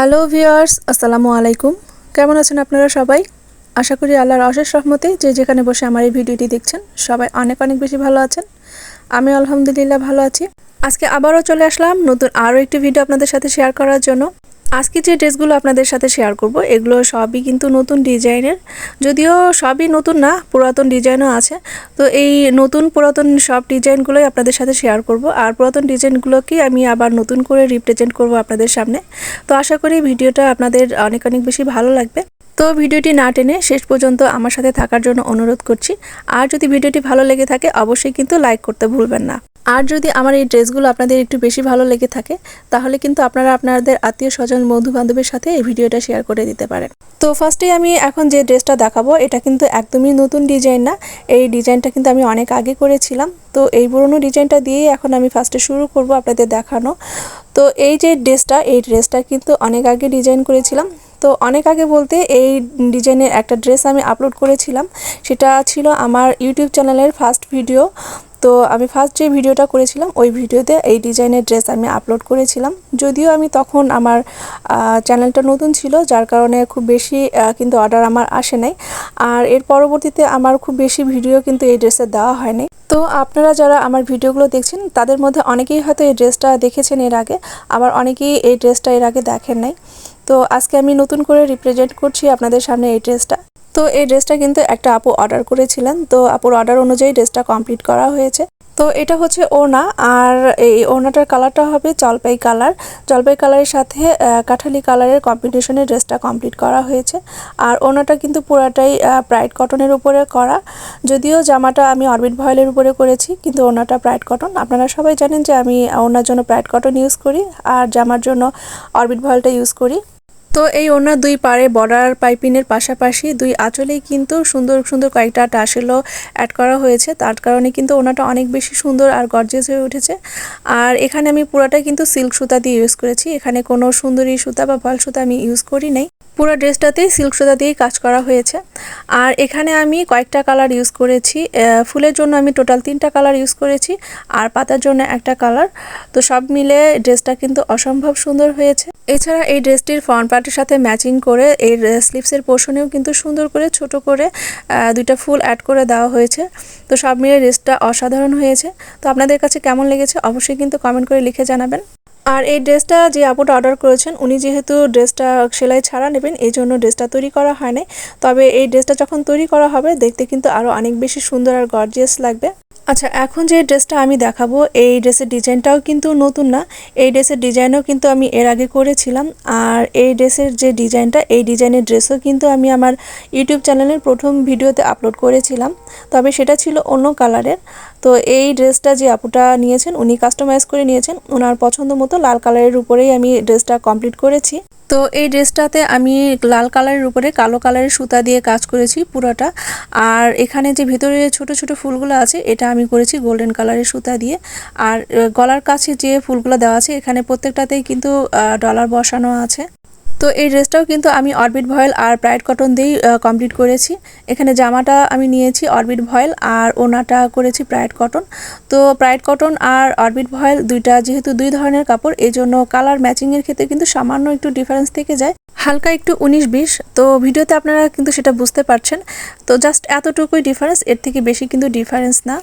Hello viewers, আসসালামু আলাইকুম। কেমন আছেন আপনারা সবাই? আশা করি আল্লাহর অশেষ রহমতে যে যেখানে বসে আমার এই ভিডিওটি দেখছেন, সবাই অনেক অনেক বেশি ভালো আছেন। আমি আলহামদুলিল্লাহ ভালো আছি। আজকে আবারও চলে আসলাম নতুন আরও একটি ভিডিও আপনাদের সাথে শেয়ার করার জন্য। আজকে যে ড্রেসগুলো আপনাদের সাথে শেয়ার করব, এগুলো সবই কিন্তু নতুন ডিজাইনের। যদিও সবই নতুন না, পুরাতন ডিজাইনও আছে। তো এই নতুন পুরাতন সব ডিজাইনগুলোই আপনাদের সাথে শেয়ার করব। আর পুরাতন ডিজাইনগুলোকে আমি আবার নতুন করে রিপ্রেজেন্ট করব আপনাদের সামনে। তো আশা করি ভিডিওটা আপনাদের অনেক অনেক বেশি ভালো লাগবে। তো ভিডিওটি না টেনে শেষ পর্যন্ত আমার সাথে থাকার জন্য অনুরোধ করছি। আর যদি ভিডিওটি ভালো লেগে থাকে, অবশ্যই কিন্তু লাইক করতে ভুলবেন না। আর যদি আমার এই ড্রেসগুলো আপনাদের একটু বেশি ভালো লেগে থাকে, তাহলে কিন্তু আপনারা আপনাদের আত্মীয় স্বজন বন্ধু বান্ধবের সাথে এই ভিডিওটা শেয়ার করে দিতে পারেন। তো ফার্স্টেই আমি এখন যে ড্রেসটা দেখাবো, এটা কিন্তু একদমই নতুন ডিজাইন না। এই ডিজাইনটা কিন্তু আমি অনেক আগে করেছিলাম। তো এই পুরোনো ডিজাইনটা দিয়েই এখন আমি ফার্স্টে শুরু করব আপনাদের দেখানো। তো এই যে ড্রেসটা, এই ড্রেসটা কিন্তু অনেক আগে ডিজাইন করেছিলাম। তো অনেক আগে বলতে এই ডিজাইনের একটা ড্রেস আমি আপলোড করেছিলাম। সেটা ছিল আমার ইউটিউব চ্যানেলের ফার্স্ট ভিডিও তো আমি ফার্স্ট যে ভিডিওটা করেছিলাম, ওই ভিডিওতে এই ডিজাইনের ড্রেস আমি আপলোড করেছিলাম। যদিও আমি তখন আমার চ্যানেলটা নতুন ছিল, যার কারণে খুব বেশি কিন্তু অর্ডার আমার আসে নাই। আর এর পরবর্তীতে আমার খুব বেশি ভিডিও কিন্তু এই ড্রেসের দেওয়া হয়নি। তো আপনারা যারা আমার ভিডিওগুলো দেখছেন, তাদের মধ্যে অনেকেই হয়তো এই ড্রেসটা দেখেছেন এর আগে। আবার অনেকেই এই ড্রেসটা এর আগে দেখেন নাই। তো আজকে আমি নতুন করে রিপ্রেজেন্ট করছি আপনাদের সামনে এই ড্রেসটা। তো এই ড্রেসটা কিন্তু একটা আপু অর্ডার করেছিলেন। তো আপুর অর্ডার অনুযায়ী ড্রেসটা কমপ্লিট করা হয়েছে। তো এটা হচ্ছে ওনা আর এই ওনাটার কালারটা হবে জলপাই কালার জলপাই কালারের সাথে কাঠালি কালারের কম্বিনেশনের ড্রেসটা কমপ্লিট করা হয়েছে। আর ওনাটা কিন্তু পুরাটাই ব্রাইট কটনের উপরে করা। যদিও জামাটা আমি অরবিট ভয়েলের উপরে করেছি, কিন্তু ওনাটা ব্রাইট কটন আপনারা সবাই জানেন যে আমি ওনার জন্য ব্রাইট কটন ইউজ করি। আর জামার জন্য অরবিট ভয়েলটা ইউজ করি। তো এই ওনার দুই পাড়ে বর্ডার পাইপিনের পাশাপাশি দুই আঁচলেই কিন্তু সুন্দর সুন্দর কয়েকটা টাসেলও অ্যাড করা হয়েছে। তার কারণে কিন্তু ওনাটা অনেক বেশি সুন্দর আর গর্জেস হয়ে উঠেছে। আর এখানে আমি পুরাটা কিন্তু সিল্ক সুতা দিয়ে ইউজ করেছি। এখানে কোনো সুন্দরী সুতা বা ফল সুতা আমি ইউজ করি নাই। পুরো ড্রেসটাতেই সিল্ক সুতা দিয়েই কাজ করা হয়েছে। আর এখানে আমি কয়েকটা কালার ইউজ করেছি। ফুলের জন্য আমি টোটাল তিনটা কালার ইউজ করেছি আর পাতার জন্য একটা কালার তো সব মিলে ড্রেসটা কিন্তু অসম্ভব সুন্দর হয়েছে। এছাড়া এই ড্রেসটির ফ্রন্ট পার্টের সাথে ম্যাচিং করে এই স্লিপসের পোর্শনেও কিন্তু সুন্দর করে, ছোট করে দুইটা ফুল অ্যাড করে দেওয়া হয়েছে। তো সব মিলে ড্রেসটা অসাধারণ হয়েছে। তো আপনাদের কাছে কেমন লেগেছে অবশ্যই কিন্তু কমেন্ট করে লিখে জানাবেন। আর এই ড্রেসটা যে আপুটা অর্ডার করেছেন, উনি যেহেতু ড্রেসটা সেলাই ছাড়া নেবেন, এই জন্য ড্রেসটা তৈরি করা হয় নাই তবে এই ড্রেসটা যখন তৈরি করা হবে, দেখতে কিন্তু আরও অনেক বেশি সুন্দর আর গর্জিয়াস লাগবে। আচ্ছা এখন যে ড্রেসটা আমি দেখাবো, এই ড্রেসের ডিজাইনটাও কিন্তু নতুন না। এই ড্রেসের ডিজাইনও কিন্তু আমি এর আগে করেছিলাম। আর এই ড্রেসের যে ডিজাইনটা, এই ডিজাইনের ড্রেসও কিন্তু আমি আমার ইউটিউব চ্যানেলের প্রথম ভিডিওতে আপলোড করেছিলাম। তবে সেটা ছিল অন্য কালারের। তো এই ড্রেসটা যে আপুটা নিয়েছেন, উনি কাস্টমাইজ করে নিয়েছেন ওনার পছন্দ মতো লাল কালারের উপরেই আমি ড্রেসটা কমপ্লিট করেছি। তো এই ড্রেসটাতে আমি লাল কালারের উপরে কালো কালারের সুতা দিয়ে কাজ করেছি পুরোটা। আর এখানে যে ভিতরে ছোট ছোট ফুলগুলো আছে, এটা আমি করেছি গোল্ডেন কালারের সুতা দিয়ে। আর গলার কাছে যে ফুলগুলো দেওয়া আছে, এখানে প্রত্যেকটাতেই কিন্তু ডলার বসানো আছে। তো এই ড্রেসটাও কিন্তু আমি অরবিট ভয়েল আর ব্রাইট কটন দিয়েই কমপ্লিট করেছি। এখানে জামাটা আমি নিয়েছি অরবিট ভয়েল আর ওনাটা করেছি ব্রাইট কটন তো ব্রাইট কটন আর অরবিট ভয়েল দুইটা যেহেতু দুই ধরনের কাপড় এই জন্য কালার ম্যাচিংয়ের ক্ষেত্রে কিন্তু সামান্য একটু ডিফারেন্স থেকে যায়। হালকা একটু উনিশ বিশ, তো ভিডিওতে আপনারা কিন্তু সেটা বুঝতে পারছেন। তো জাস্ট এতটুকুই ডিফারেন্স এর থেকে বেশি কিন্তু ডিফারেন্স না।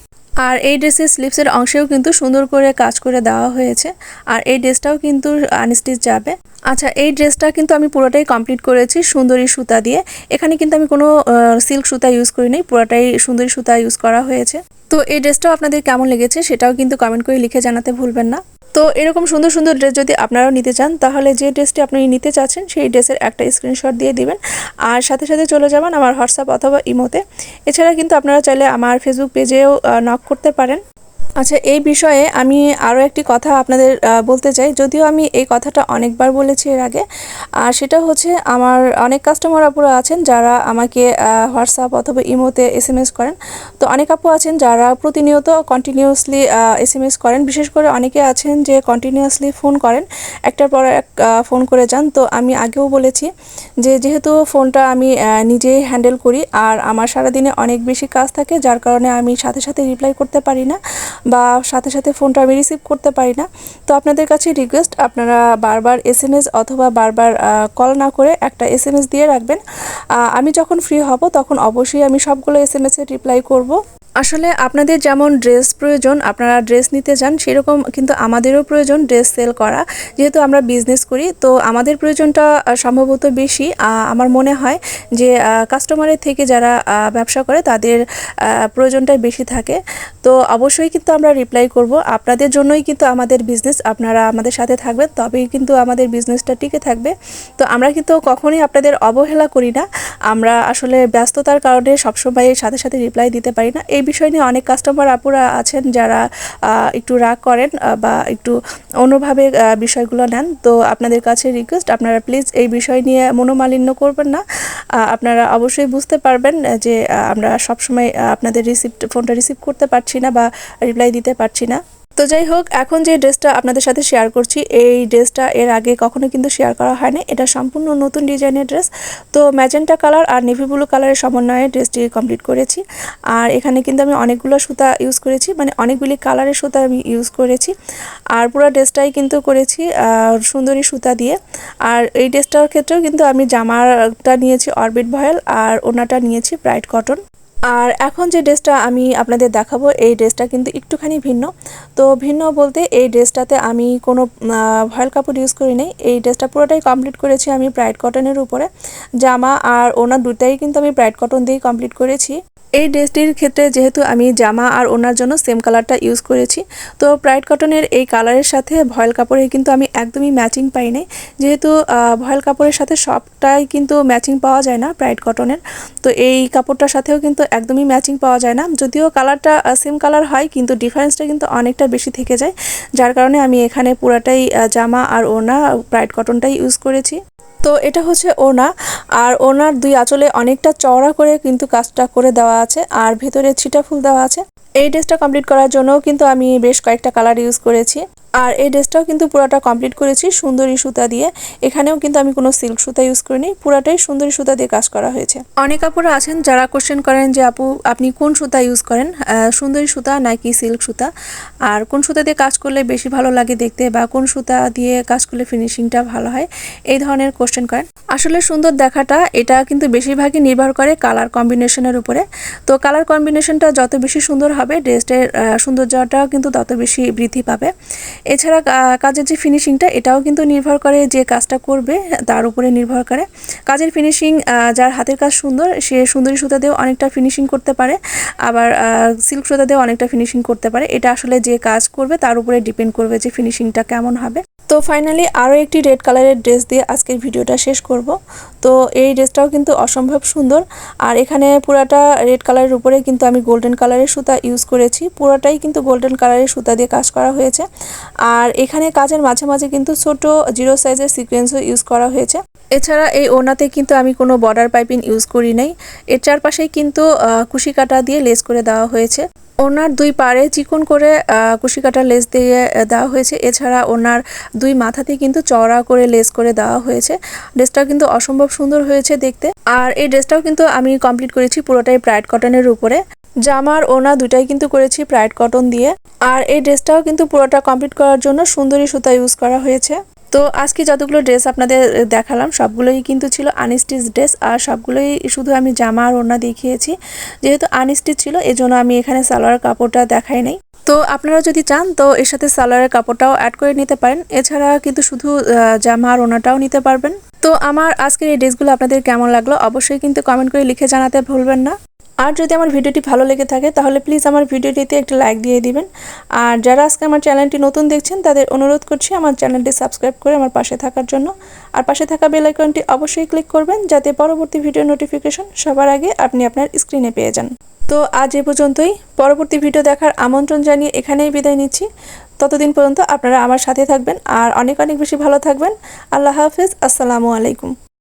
আর এই ড্রেসের স্লিপসের অংশেও কিন্তু সুন্দর করে কাজ করে দেওয়া হয়েছে। আর এই ড্রেসটাও কিন্তু আনস্টিচ যাবে। আচ্ছা এই ড্রেসটা কিন্তু আমি পুরোটাই কমপ্লিট করেছি সুন্দরী সুতা দিয়ে। এখানে কিন্তু আমি কোনো সিল্ক সুতা ইউজ করি নাই, পুরোটাই সুন্দরী সুতা ইউজ করা হয়েছে। তো এই ড্রেসটাও আপনাদের কেমন লেগেছে সেটাও কিন্তু কমেন্ট করে লিখে জানাতে ভুলবেন না। তো এরকম সুন্দর সুন্দর ড্রেস যদি আপনারাও নিতে চান, তাহলে যে ড্রেসটি আপনি নিতে চাচ্ছেন, সেই ড্রেসের একটা স্ক্রিনশট দিয়ে দিবেন। আর সাথে সাথে চলে যাবেন আমার হোয়াটসঅ্যাপ অথবা ইমোতে এছাড়া কিন্তু আপনারা চাইলে আমার ফেসবুক পেজেও নক করতে পারেন। আচ্ছা এই বিষয়ে আমি আরও একটি কথা আপনাদের বলতে চাই। যদিও আমি এই কথাটা অনেকবার বলেছি এর আগে, আর সেটা হচ্ছে আমার অনেক কাস্টমার আপুরা আছেন যারা আমাকে হোয়াটসঅ্যাপ অথবা ইমোতে এস এম এস করেন। তো অনেক আপু আছেন যারা প্রতিনিয়ত কন্টিনিউয়াসলি এস এম এস করেন। বিশেষ করে অনেকে আছেন যে কন্টিনিউয়াসলি ফোন করেন, একটার পর এক ফোন করে যান। তো আমি আগেও বলেছি যে যেহেতু ফোনটা আমি নিজেই হ্যান্ডেল করি, আর আমার সারাদিনে অনেক বেশি কাজ থাকে, যার কারণে আমি সাথে সাথে রিপ্লাই করতে পারি না। বা সাথে সাথে ফোনটা আমি রিসিভ করতে পারি না। তো আপনাদের কাছে রিকোয়েস্ট আপনারা বারবার এস এম এস অথবা বারবার কল না করে একটা এস এম এস দিয়ে রাখবেন। আমি যখন ফ্রি হব তখন অবশ্যই আমি সবগুলো এস এম এসের রিপ্লাই করব। আসলে আপনাদের যেমন ড্রেস প্রয়োজন, আপনারা ড্রেস নিতে যান সেরকম কিন্তু আমাদেরও প্রয়োজন ড্রেস সেল করা। যেহেতু আমরা বিজনেস করি, তো আমাদের প্রয়োজনটা সম্ভবত বেশি। আমার মনে হয় যে কাস্টমারের থেকে যারা ব্যবসা করে, তাদের প্রয়োজনটাই বেশি থাকে। তো অবশ্যই কিন্তু আমরা রিপ্লাই করব। আপনাদের জন্যই কিন্তু আমাদের বিজনেস আপনারা আমাদের সাথে থাকবেন, তবেই কিন্তু আমাদের বিজনেসটা টিকে থাকবে। তো আমরা কিন্তু কখনোই আপনাদের অবহেলা করি না। আমরা আসলে ব্যস্ততার কারণে সবসময় সাথে সাথে রিপ্লাই দিতে পারি না। এই বিষয় নিয়ে অনেক কাস্টমার আপুরা আছেন যারা একটু রাগ করেন বা একটু অন্যভাবে বিষয়গুলো নেন। তো আপনাদের কাছে রিকোয়েস্ট আপনারা প্লিজ এই বিষয় নিয়ে মনোমালিন্য করবেন না। আপনারা অবশ্যই বুঝতে পারবেন যে আমরা সবসময় আপনাদের রিসিভ ফোনটা রিসিভ করতে পারছি না বা রিপ্লাই দিতে পারছি না। তো যাই হোক, এখন যে ড্রেসটা আপনাদের সাথে শেয়ার করছি, এই ড্রেসটা এর আগে কখনো কিন্তু শেয়ার করা হয়নি। এটা সম্পূর্ণ নতুন ডিজাইনের ড্রেস তো ম্যাজেন্টা কালার আর নেভি ব্লু কালারের সমন্বয়ে ড্রেসটি কমপ্লিট করেছি। আর এখানে কিন্তু আমি অনেকগুলো সুতা ইউজ করেছি মানে অনেকগুলি কালারের সুতা আমি ইউজ করেছি। আর পুরো ড্রেসটাই কিন্তু করেছি সুন্দরী সুতা দিয়ে। আর এই ড্রেসটার ক্ষেত্রেও কিন্তু আমি জামাটা নিয়েছি অরবিট ভয়েল আর ওনাটা নিয়েছি ব্রাইট কটন আর এখন যে ড্রেসটা আমি আপনাদের দেখাবো, এই ড্রেসটা কিন্তু একটুখানি ভিন্ন। তো ভিন্ন বলতে এই ড্রেসটাতে আমি কোনো ভয়েল কাপড় ইউজ করি নাই। এই ড্রেসটা পুরোটাই কমপ্লিট করেছি আমি ব্রাইট কটনের উপরে। জামা আর ওনার দুটাই কিন্তু আমি ব্রাইট কটন দিয়েই কমপ্লিট করেছি। এই ড্রেসটির ক্ষেত্রে যেহেতু আমি জামা আর ওনার জন্য সেম কালারটা ইউজ করেছি, তো ব্রাইট কটনের এই কালারের সাথে ভয়েল কাপড়ের কিন্তু আমি একদমই ম্যাচিং পাই নাই। যেহেতু ভয়েল কাপড়ের সাথে সবটাই কিন্তু ম্যাচিং পাওয়া যায় না ব্রাইট কটনের তো এই কাপড়টার সাথেও কিন্তু একদমই ম্যাচিং পাওয়া যায় না। যদিও কালারটা সেম কালার হয়, কিন্তু ডিফারেন্সটা কিন্তু অনেকটা বেশি থেকে যায়। যার কারণে আমি এখানে পুরাটাই জামা আর ওনা ব্রাইট কটনটাই ইউজ করেছি। তো এটা হচ্ছে ওনা। আর ওনার দুই আঁচলে অনেকটা চওড়া করে কিন্তু কাজটা করে দেওয়া আছে, আর ভেতরে ছিটা ফুল দেওয়া আছে। এই ড্রেসটা কমপ্লিট করার জন্য কিন্তু আমি বেশ কয়েকটা কালার ইউজ করেছি। আর এই ড্রেসটাও কিন্তু পুরাটা কমপ্লিট করেছি সুন্দরী সুতা দিয়ে। এখানেও কিন্তু আমি কোনো সিল্ক সুতা ইউজ করিনি, পুরাটাই সুন্দরী সুতা দিয়ে কাজ করা হয়েছে। অনেক আপুরা আছেন যারা কোশ্চেন করেন যে, আপু, আপনি কোন সুতা ইউজ করেন? সুন্দরী সুতা নাকি সিল্ক সুতা? আর কোন সুতা দিয়ে কাজ করলে বেশি ভালো লাগে দেখতে বা কোন সুতা দিয়ে কাজ করলে ফিনিশিংটা ভালো হয়? এই ধরনের কোশ্চেন করেন। আসলে সুন্দর দেখাটা, এটা কিন্তু বেশিরভাগই নির্ভর করে কালার কম্বিনেশনের উপরে। তো কালার কম্বিনেশনটা যত বেশি সুন্দর হবে ড্রেসের সৌন্দর্যটাও কিন্তু তত বেশি বৃদ্ধি পাবে। এছাড়া কাজের যে ফিনিশিংটা এটাও কিন্তু নির্ভর করে যে কাজটা করবে, তার উপরে নির্ভর করে। কাজের ফিনিশিং যার হাতের কাজ সুন্দর, সে সুন্দরী সুতা দিয়েও অনেকটা ফিনিশিং করতে পারে। আবার সিল্ক সুতা দিয়েও অনেকটা ফিনিশিং করতে পারে। এটা আসলে যে কাজ করবে, তার উপরে ডিপেন্ড করবে যে ফিনিশিংটা কেমন হবে। তো ফাইনালি আরও একটি রেড কালারের ড্রেস দিয়ে আজকের ভিডিওটা শেষ করব। তো এই ড্রেসটাও কিন্তু অসম্ভব সুন্দর। আর এখানে পুরাটা রেড কালারের উপরে কিন্তু আমি গোল্ডেন কালারের সুতা ইউজ করেছি। পুরোটাই কিন্তু গোল্ডেন কালারের সুতা দিয়ে কাজ করা হয়েছে। আর এখানে কাজের মাঝে মাঝে কিন্তু ছোট জিরো সাইজের সিকোয়েন্সও ইউজ করা হয়েছে। এছাড়া এই ওনাতে কিন্তু আমি কোনো বর্ডার পাইপিং ইউজ করি নাই। এর চারপাশেই কিন্তু কুশি কাটা দিয়ে লেস করে দেওয়া হয়েছে। ওনার দুই পাড়ে চিকন করে কুশি কাটা লেস দিয়ে দেওয়া হয়েছে। এছাড়া ওনার দুই মাথাতে কিন্তু চওড়া করে লেস করে দেওয়া হয়েছে। ড্রেসটা কিন্তু অসম্ভব সুন্দর হয়েছে দেখতে। আর এই ড্রেসটাও কিন্তু আমি কমপ্লিট করেছি পুরোটাই ব্রাইট কটনের উপরে। জামার ওনা দুটাই কিন্তু করেছি ব্রাইট কটন দিয়ে। আর এই ড্রেসটাও কিন্তু পুরোটা কমপ্লিট করার জন্য সুন্দরী সুতা ইউজ করা হয়েছে। তো আজকে যতগুলো ড্রেস আপনাদের দেখালাম, সবগুলোই কিন্তু ছিল আনস্টিচ ড্রেস আর সবগুলোই শুধু আমি জামা আর ওড়না দেখিয়েছি। যেহেতু আনস্টিচ ছিল, এজন্য আমি এখানে সালোয়ার কাপড়টা দেখাই নাই। তো আপনারা যদি চান, তো এর সাথে সালোয়ারের কাপড়টাও অ্যাড করে নিতে পারেন। এছাড়া কিন্তু শুধু জামা আর ওনাটাও নিতে পারবেন। তো আমার আজকের এই ড্রেসগুলো আপনাদের কেমন লাগল, অবশ্যই কিন্তু কমেন্ট করে লিখে জানাতে ভুলবেন না। আর যদি আমার ভিডিওটি ভালো লেগে থাকে, তাহলে প্লিজ আমার ভিডিওটিতে একটি লাইক দিয়ে দিবেন। আর যারা আজকে আমার চ্যানেলটি নতুন দেখছেন, তাদের অনুরোধ করছি আমার চ্যানেলটি সাবস্ক্রাইব করে আমার পাশে থাকার জন্য। আর পাশে থাকা বেল আইকনটি অবশ্যই ক্লিক করবেন, যাতে পরবর্তী ভিডিও নোটিফিকেশন সবার আগে আপনি আপনার স্ক্রিনে পেয়ে যান। তো আজ এ পর্যন্তই। পরবর্তী ভিডিও দেখার আমন্ত্রণ জানিয়ে এখানেই বিদায় নিচ্ছি। ততদিন পর্যন্ত আপনারা আমার সাথে থাকবেন, আর অনেক অনেক বেশি ভালো থাকবেন। আল্লাহ হাফিজ, আসসালামু আলাইকুম।